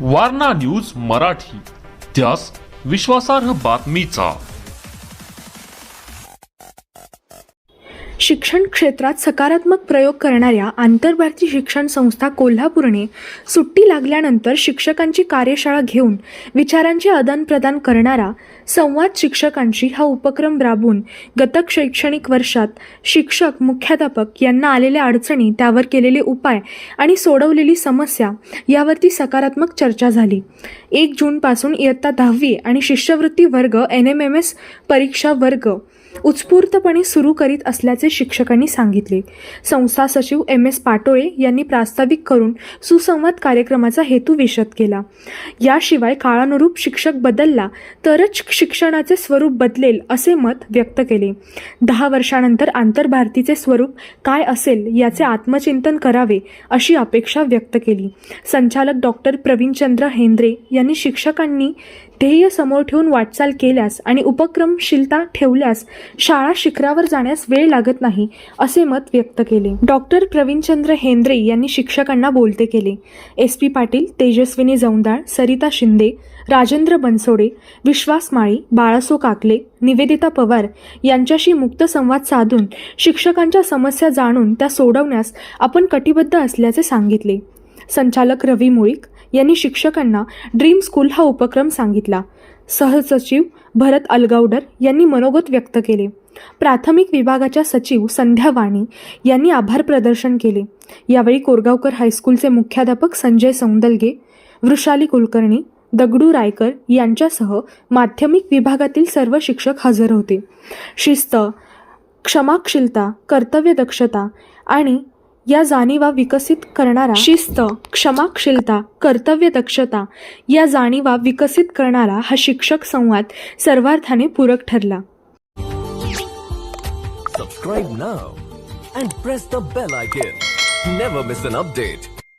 Warna news Marathi. त्यास विश्वासार्ह बातमीचा शिक्षण क्षेत्रात सकारात्मक प्रयोग करणाऱ्या आंतरभारती शिक्षण संस्था कोल्हापूरने सुट्टी लागल्यानंतर शिक्षकांची कार्यशाळा घेऊन विचारांचे आदानप्रदान करणारा संवाद शिक्षकांशी हा उपक्रम राबवून गतक शैक्षणिक वर्षात शिक्षक मुख्याध्यापक यांना आलेल्या अडचणी त्यावर केलेले उपाय आणि सोडवलेली समस्या यावरती सकारात्मक चर्चा झाली. एक जूनपासून इयत्ता दहावी आणि शिष्यवृत्ती वर्ग एन एम एम एस परीक्षा वर्ग उत्स्फूर्तपणे सुरू करीत असल्याचे शिक्षकांनी सांगितले. संस्था सचिव एम. एस. पाटोळे यांनी प्रास्ताविक करून सुसंवाद कार्यक्रमाचा हेतू विशद केला. याशिवाय काळानुरूप शिक्षक बदलला तरच शिक्षणाचे स्वरूप बदलेल असे मत व्यक्त केले. दहा वर्षानंतर आंतरभारतीचे स्वरूप काय असेल याचे आत्मचिंतन करावे अशी अपेक्षा व्यक्त केली. संचालक डॉक्टर प्रवीणचंद्र हेंद्रे यांनी शिक्षकांनी ध्येय समोर ठेवून वाटचाल केल्यास आणि उपक्रमशीलता ठेवल्यास शाळा शिखरावर जाण्यास वेळ लागत नाही असे मत व्यक्त केले. डॉक्टर प्रवीणचंद्र हेंद्रे यांनी शिक्षकांना बोलते केले. एस पी पाटील तेजस्विनी जौंदाळ सरिता शिंदे राजेंद्र बनसोडे विश्वास माळी बाळासो काकले निवेदिता पवार यांच्याशी मुक्त संवाद साधून शिक्षकांच्या समस्या जाणून त्या सोडवण्यास आपण कटिबद्ध असल्याचे सांगितले. संचालक रवी मुळीक यांनी शिक्षकांना ड्रीम स्कूल हा उपक्रम सांगितला. सहसचिव भरत अलगावडर यांनी मनोगत व्यक्त केले. प्राथमिक विभागाच्या सचिव संध्या वाणी यांनी आभार प्रदर्शन केले. यावेळी कोरगावकर हायस्कूलचे मुख्याध्यापक संजय सौंदलगे वृषाली कुलकर्णी दगडू रायकर यांच्यासह माध्यमिक विभागातील सर्व शिक्षक हजर होते. शिस्त क्षमाशीलता कर्तव्यदक्षता आणि या जाणीवा विकसित करणारा शिस्त क्षमाशीलता कर्तव्यदक्षता या जाणीवा विकसित करणारा हा शिक्षक संवाद सर्वार्थाने पूरक ठरला. Subscribe now and press the bell icon never miss an update